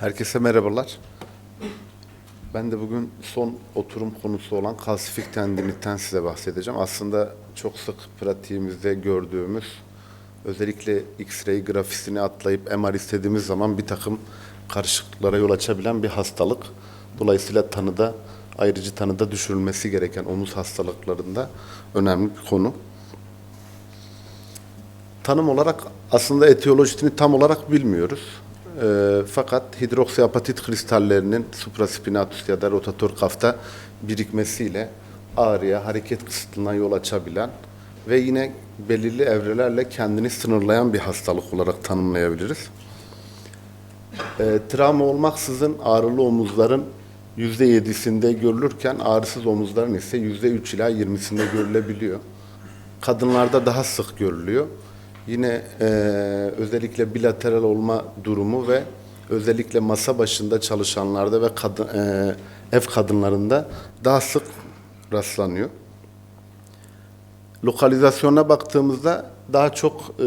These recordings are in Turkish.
Herkese merhabalar. Ben de bugün son oturum konusu olan kalsifik tendinitten size bahsedeceğim. Aslında çok sık pratiğimizde gördüğümüz, özellikle X-ray grafisini atlayıp MR istediğimiz zaman bir takım karışıklıklara yol açabilen bir hastalık. Dolayısıyla tanıda, ayrıcı tanıda düşürülmesi gereken omuz hastalıklarında önemli bir konu. Tanım olarak aslında etiyolojisini tam olarak bilmiyoruz. Ee, fakat hidroksiapatit kristallerinin supraspinatus ya da rotator kafta birikmesiyle ağrıya, hareket kısıtlığına yol açabilen ve yine belirli evrelerle kendini sınırlayan bir hastalık olarak tanımlayabiliriz. Ee, travma olmaksızın ağrılı omuzların %7'sinde görülürken ağrısız omuzların ise %3 ila 20'sinde görülebiliyor. Kadınlarda daha sık görülüyor. Yine eee, özellikle bilateral olma durumu ve özellikle masa başında çalışanlarda ve kadın, eee, ev kadınlarında daha sık rastlanıyor. Lokalizasyona baktığımızda daha çok e,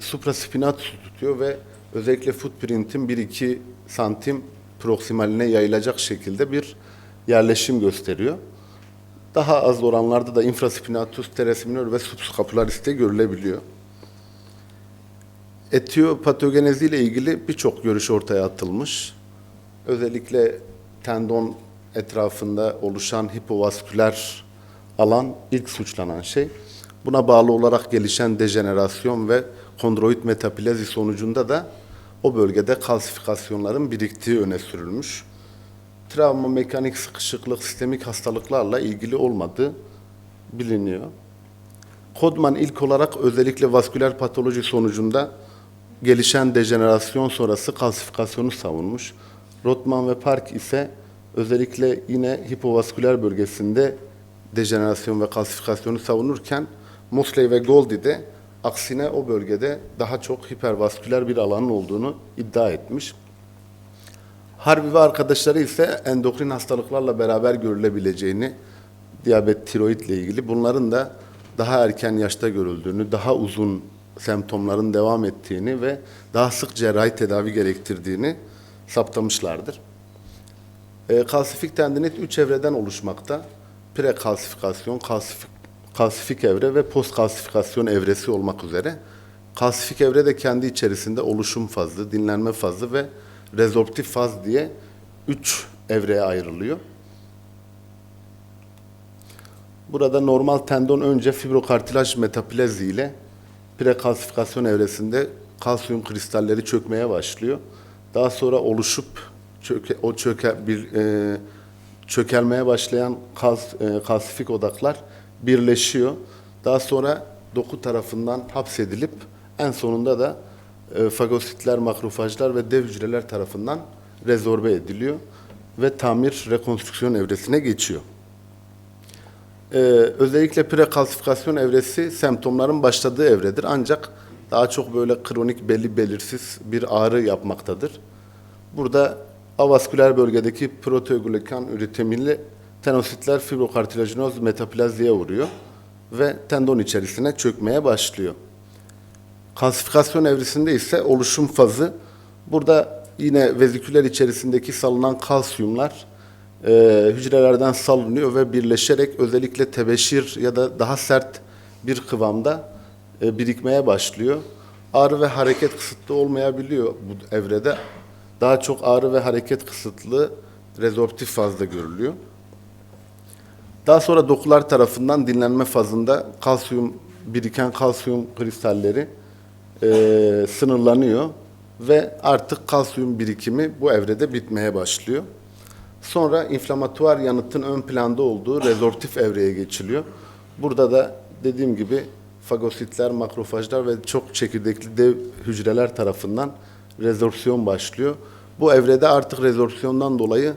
supraspinatus tutuyor ve özellikle footprint'in 1-2 santim proksimaline yayılacak şekilde bir yerleşim gösteriyor. Daha az oranlarda da infraspinatus, teres minor ve subscapularis'te görülebiliyor. Etiyopatogenezi ile ilgili birçok görüş ortaya atılmış. Özellikle tendon etrafında oluşan hipovasküler alan ilk suçlanan şey. Buna bağlı olarak gelişen dejenerasyon ve kondroid metaplezi sonucunda da o bölgede kalsifikasyonların biriktiği öne sürülmüş. Travma, mekanik sıkışıklık, sistemik hastalıklarla ilgili olmadığı biliniyor. Kodman ilk olarak özellikle vasküler patoloji sonucunda gelişen dejenerasyon sonrası kalsifikasyonu savunmuş. Rotman ve Park ise özellikle yine hipovasküler bölgesinde dejenerasyon ve kalsifikasyonu savunurken Mosley ve Goldie de aksine o bölgede daha çok hipervasküler bir alanın olduğunu iddia etmiş. Harvey ve arkadaşları ise endokrin hastalıklarla beraber görülebileceğini, diyabet, tiroid ile ilgili bunların da daha erken yaşta görüldüğünü, daha uzun semptomların devam ettiğini ve daha sık cerrahi tedavi gerektirdiğini saptamışlardır. E, kalsifik tendinit üç evreden oluşmakta. Prekalsifikasyon, kalsifik, kalsifik evre ve postkalsifikasyon evresi olmak üzere. Kalsifik evre de kendi içerisinde oluşum fazı, dinlenme fazı ve rezorptif faz diye üç evreye ayrılıyor. Burada normal tendon önce fibrokartilaj metaplezi ile prekalsifikasyon evresinde kalsiyum kristalleri çökmeye başlıyor. Daha sonra oluşup çöke, o çöke bir e, çökelmeye başlayan kals, e, kalsifik odaklar birleşiyor. Daha sonra doku tarafından hapsedilip en sonunda da e, fagositler, makrofajlar ve dev hücreler tarafından rezorbe ediliyor ve tamir rekonstrüksiyon evresine geçiyor. Ee, özellikle prekalsifikasyon evresi semptomların başladığı evredir. Ancak daha çok böyle kronik belli belirsiz bir ağrı yapmaktadır. Burada avasküler bölgedeki proteoglikan üretimli tenositler fibrokartilajinoz metaplaziye vuruyor ve tendon içerisine çökmeye başlıyor. Kalsifikasyon evresinde ise oluşum fazı. Burada yine veziküler içerisindeki salınan kalsiyumlar e, hücrelerden salınıyor ve birleşerek özellikle tebeşir ya da daha sert bir kıvamda e, birikmeye başlıyor. Ağrı ve hareket kısıtlı olmayabiliyor bu evrede. Daha çok ağrı ve hareket kısıtlı rezorptif fazda görülüyor. Daha sonra dokular tarafından dinlenme fazında kalsiyum biriken kalsiyum kristalleri e, sınırlanıyor ve artık kalsiyum birikimi bu evrede bitmeye başlıyor. Sonra inflamatuar yanıtın ön planda olduğu rezorptif evreye geçiliyor. Burada da dediğim gibi fagositler, makrofajlar ve çok çekirdekli dev hücreler tarafından rezorpsiyon başlıyor. Bu evrede artık rezorpsiyondan dolayı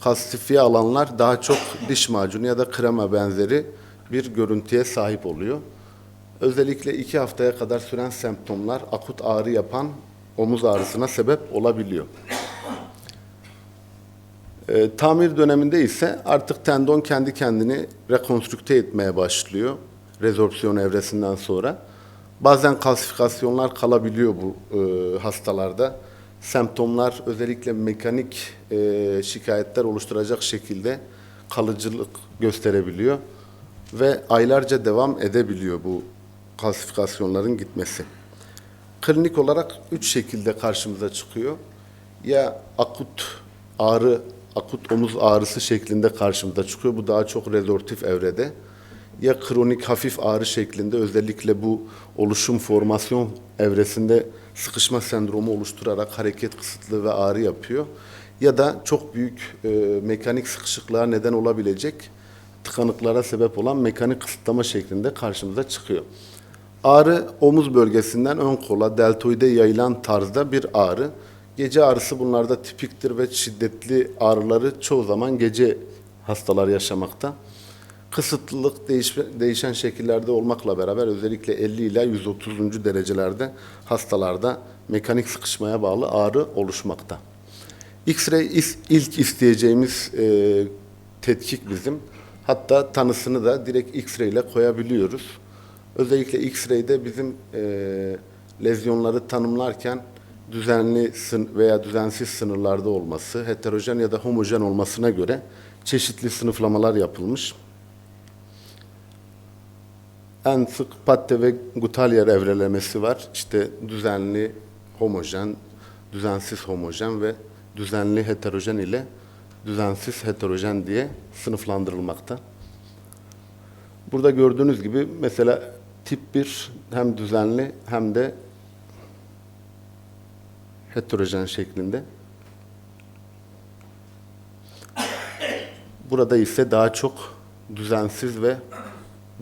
kalsifiye alanlar daha çok diş macunu ya da krema benzeri bir görüntüye sahip oluyor. Özellikle iki haftaya kadar süren semptomlar akut ağrı yapan omuz ağrısına sebep olabiliyor. E, tamir döneminde ise artık tendon kendi kendini rekonstrükte etmeye başlıyor rezorpsiyon evresinden sonra. Bazen kalsifikasyonlar kalabiliyor bu e, hastalarda. semptomlar özellikle mekanik e, şikayetler oluşturacak şekilde kalıcılık gösterebiliyor ve aylarca devam edebiliyor bu kalsifikasyonların gitmesi. Klinik olarak üç şekilde karşımıza çıkıyor. Ya akut ağrı, akut omuz ağrısı şeklinde karşımıza çıkıyor. Bu daha çok rezortif evrede. Ya kronik hafif ağrı şeklinde özellikle bu oluşum formasyon evresinde sıkışma sendromu oluşturarak hareket kısıtlığı ve ağrı yapıyor. Ya da çok büyük e, mekanik sıkışıklığa neden olabilecek tıkanıklara sebep olan mekanik kısıtlama şeklinde karşımıza çıkıyor. Ağrı omuz bölgesinden ön kola, deltoide yayılan tarzda bir ağrı. Gece ağrısı bunlarda tipiktir ve şiddetli ağrıları çoğu zaman gece hastalar yaşamakta. Kısıtlılık değiş, değişen şekillerde olmakla beraber özellikle 50 ila 130. derecelerde hastalarda mekanik sıkışmaya bağlı ağrı oluşmakta. X-ray ilk isteyeceğimiz e, tetkik bizim. Hatta tanısını da direkt X-ray ile koyabiliyoruz. Özellikle X-ray'de bizim e, lezyonları tanımlarken düzenli veya düzensiz sınırlarda olması, heterojen ya da homojen olmasına göre çeşitli sınıflamalar yapılmış. En sık Patte ve Gutalyer evrelemesi var. İşte düzenli homojen, düzensiz homojen ve düzenli heterojen ile düzensiz heterojen diye sınıflandırılmakta. Burada gördüğünüz gibi mesela tip 1 hem düzenli hem de heterojen şeklinde. Burada ise daha çok düzensiz ve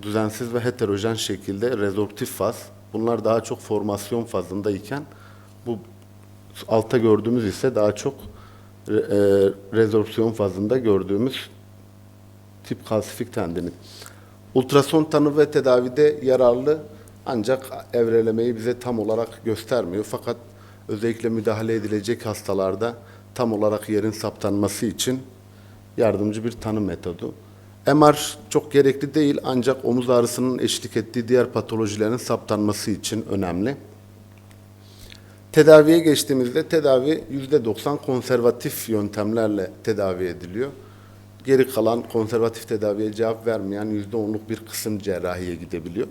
düzensiz ve heterojen şekilde rezorptif faz. Bunlar daha çok formasyon fazındayken bu altta gördüğümüz ise daha çok e, rezorpsiyon fazında gördüğümüz tip kalsifik tendinit. Ultrason tanı ve tedavide yararlı ancak evrelemeyi bize tam olarak göstermiyor. Fakat özellikle müdahale edilecek hastalarda tam olarak yerin saptanması için yardımcı bir tanı metodu. MR çok gerekli değil ancak omuz ağrısının eşlik ettiği diğer patolojilerin saptanması için önemli. Tedaviye geçtiğimizde tedavi %90 konservatif yöntemlerle tedavi ediliyor. Geri kalan konservatif tedaviye cevap vermeyen %10'luk bir kısım cerrahiye gidebiliyor.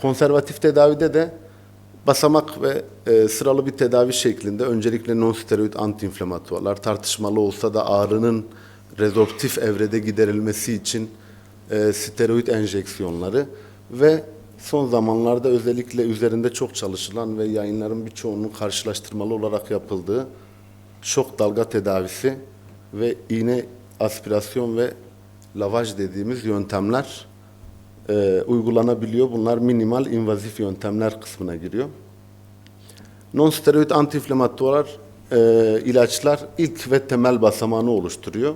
Konservatif tedavide de basamak ve e, sıralı bir tedavi şeklinde öncelikle non-steroid antiinflamatuarlar tartışmalı olsa da ağrının rezorptif evrede giderilmesi için e, steroid enjeksiyonları ve son zamanlarda özellikle üzerinde çok çalışılan ve yayınların birçoğunun karşılaştırmalı olarak yapıldığı şok dalga tedavisi ve iğne aspirasyon ve lavaj dediğimiz yöntemler e, uygulanabiliyor. Bunlar minimal invazif yöntemler kısmına giriyor. Non-steroid antiinflamatuar e, ilaçlar ilk ve temel basamağını oluşturuyor.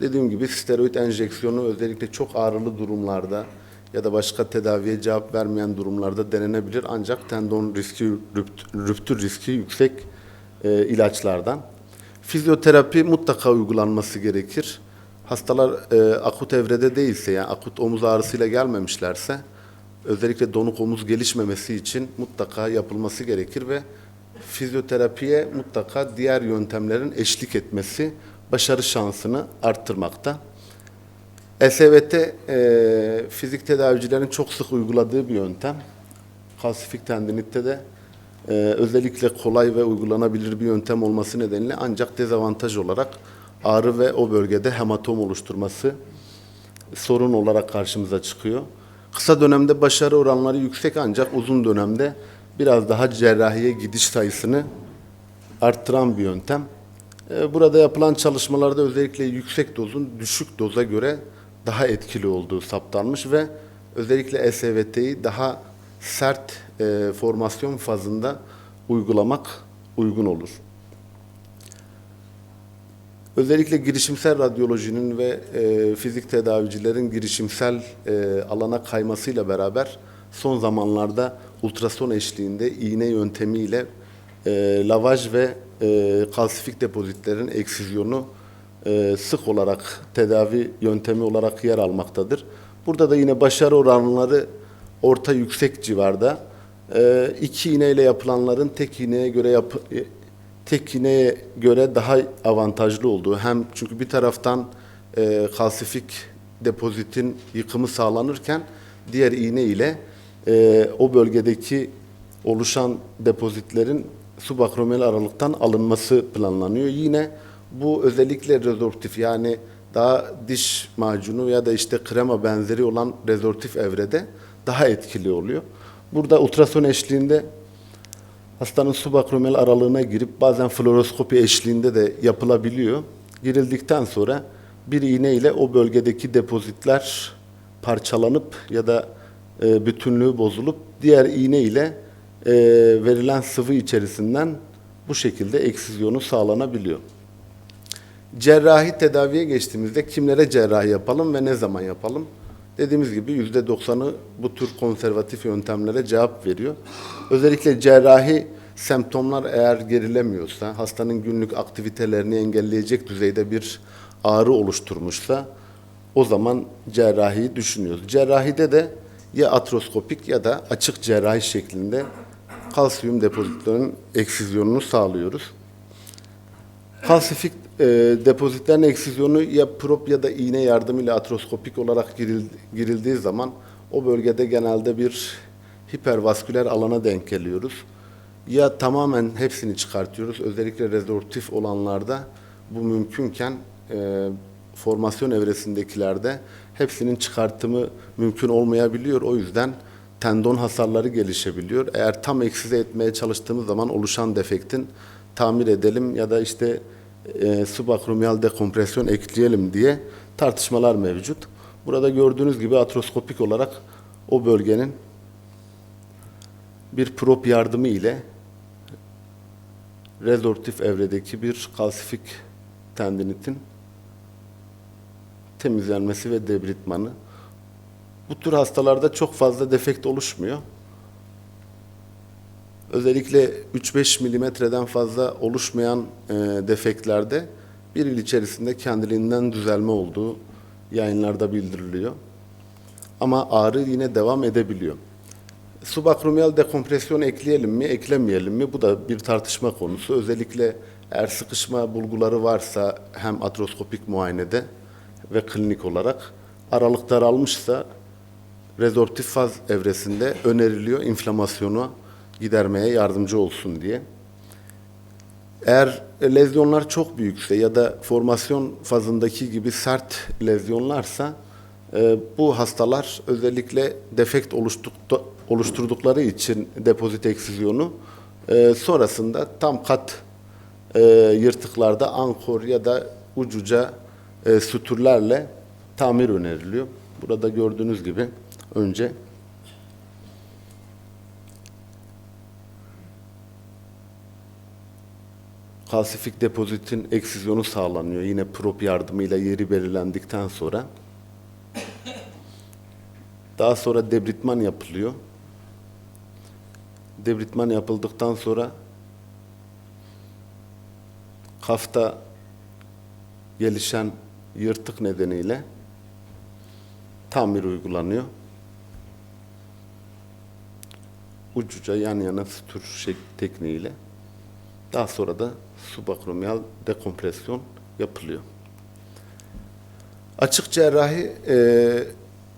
Dediğim gibi steroid enjeksiyonu özellikle çok ağrılı durumlarda ya da başka tedaviye cevap vermeyen durumlarda denenebilir. Ancak tendon riski, rüpt- rüptür riski yüksek e, ilaçlardan. Fizyoterapi mutlaka uygulanması gerekir. Hastalar e, akut evrede değilse yani akut omuz ağrısıyla gelmemişlerse özellikle donuk omuz gelişmemesi için mutlaka yapılması gerekir ve fizyoterapiye mutlaka diğer yöntemlerin eşlik etmesi başarı şansını arttırmakta. SVT e, fizik tedavicilerin çok sık uyguladığı bir yöntem. Kalsifik tendinitte de e, özellikle kolay ve uygulanabilir bir yöntem olması nedeniyle ancak dezavantaj olarak ağrı ve o bölgede hematom oluşturması sorun olarak karşımıza çıkıyor. Kısa dönemde başarı oranları yüksek ancak uzun dönemde biraz daha cerrahiye gidiş sayısını arttıran bir yöntem. Ee, Burada yapılan çalışmalarda özellikle yüksek dozun düşük doza göre daha etkili olduğu saptanmış ve özellikle SVT'yi daha sert e, formasyon fazında uygulamak uygun olur. Özellikle girişimsel radyolojinin ve e, fizik tedavicilerin girişimsel e, alana kaymasıyla beraber son zamanlarda ultrason eşliğinde iğne yöntemiyle e, lavaj ve e, kalsifik depozitlerin eksizyonu e, sık olarak tedavi yöntemi olarak yer almaktadır. Burada da yine başarı oranları orta yüksek civarda. E, iki iğneyle yapılanların tek iğneye göre yap, tek iğneye göre daha avantajlı olduğu hem çünkü bir taraftan e, kalsifik depozitin yıkımı sağlanırken diğer iğne ile e, o bölgedeki oluşan depozitlerin subakromiyal aralıktan alınması planlanıyor. Yine bu özellikle rezorptif yani daha diş macunu ya da işte krema benzeri olan rezorptif evrede daha etkili oluyor. Burada ultrason eşliğinde hastanın subakromiyal aralığına girip bazen fluoroskopi eşliğinde de yapılabiliyor. Girildikten sonra bir iğne ile o bölgedeki depozitler parçalanıp ya da e, bütünlüğü bozulup diğer iğne ile e, verilen sıvı içerisinden bu şekilde eksizyonu sağlanabiliyor. Cerrahi tedaviye geçtiğimizde kimlere cerrahi yapalım ve ne zaman yapalım? Dediğimiz gibi yüzde doksanı bu tür konservatif yöntemlere cevap veriyor. Özellikle cerrahi semptomlar eğer gerilemiyorsa, hastanın günlük aktivitelerini engelleyecek düzeyde bir ağrı oluşturmuşsa o zaman cerrahiyi düşünüyoruz. Cerrahide de ya atroskopik ya da açık cerrahi şeklinde kalsiyum depozitlerinin eksizyonunu sağlıyoruz. Kalsifik e, depozitlerin eksizyonu ya prop ya da iğne yardımıyla atroskopik olarak giril- girildiği zaman o bölgede genelde bir hipervasküler alana denk geliyoruz. Ya tamamen hepsini çıkartıyoruz. Özellikle rezorptif olanlarda bu mümkünken e, formasyon evresindekilerde hepsinin çıkartımı mümkün olmayabiliyor. O yüzden tendon hasarları gelişebiliyor. Eğer tam eksize etmeye çalıştığımız zaman oluşan defektin tamir edelim ya da işte e, subakromiyal dekompresyon ekleyelim diye tartışmalar mevcut. Burada gördüğünüz gibi atroskopik olarak o bölgenin bir prop yardımı ile rezorptif evredeki bir kalsifik tendinitin temizlenmesi ve debritmanı. Bu tür hastalarda çok fazla defekt oluşmuyor. Özellikle 3-5 milimetreden fazla oluşmayan e, defektlerde bir yıl içerisinde kendiliğinden düzelme olduğu yayınlarda bildiriliyor. Ama ağrı yine devam edebiliyor. Subakromiyal dekompresyon ekleyelim mi, eklemeyelim mi? Bu da bir tartışma konusu. Özellikle eğer sıkışma bulguları varsa hem atroskopik muayenede ve klinik olarak aralık daralmışsa rezorptif faz evresinde öneriliyor inflamasyonu gidermeye yardımcı olsun diye. Eğer lezyonlar çok büyükse ya da formasyon fazındaki gibi sert lezyonlarsa e, bu hastalar özellikle defekt oluşturdukları için depozit eksizyonu e, sonrasında tam kat e, yırtıklarda ankor ya da ucuca sütürlerle tamir öneriliyor. Burada gördüğünüz gibi önce kalsifik depozitin eksizyonu sağlanıyor. Yine prop yardımıyla yeri belirlendikten sonra. Daha sonra debritman yapılıyor. Debritman yapıldıktan sonra kafta gelişen yırtık nedeniyle tamir uygulanıyor. Ucuca yan yana sütür tekniğiyle. Daha sonra da subakromiyal dekompresyon yapılıyor. Açık cerrahi e,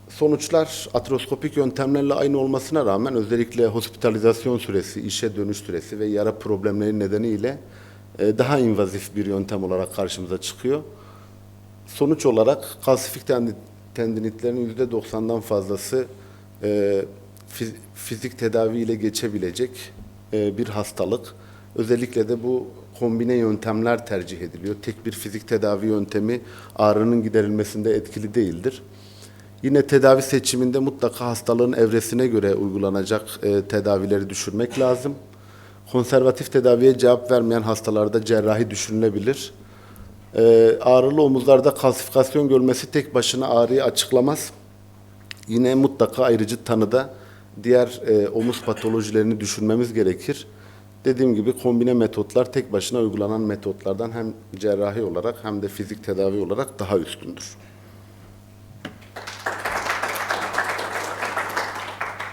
sonuçlar atroskopik yöntemlerle aynı olmasına rağmen özellikle hospitalizasyon süresi, işe dönüş süresi ve yara problemleri nedeniyle e, daha invazif bir yöntem olarak karşımıza çıkıyor. Sonuç olarak kalsifik tendi- tendinitlerin %90'dan fazlası e, fiz- fizik tedavi ile geçebilecek e, bir hastalık. Özellikle de bu kombine yöntemler tercih ediliyor. Tek bir fizik tedavi yöntemi ağrının giderilmesinde etkili değildir. Yine tedavi seçiminde mutlaka hastalığın evresine göre uygulanacak e, tedavileri düşürmek lazım. Konservatif tedaviye cevap vermeyen hastalarda cerrahi düşünülebilir. E, ağrılı omuzlarda kalsifikasyon görmesi tek başına ağrıyı açıklamaz. Yine mutlaka ayrıcı tanıda diğer e, omuz patolojilerini düşünmemiz gerekir. Dediğim gibi kombine metotlar tek başına uygulanan metotlardan hem cerrahi olarak hem de fizik tedavi olarak daha üstündür.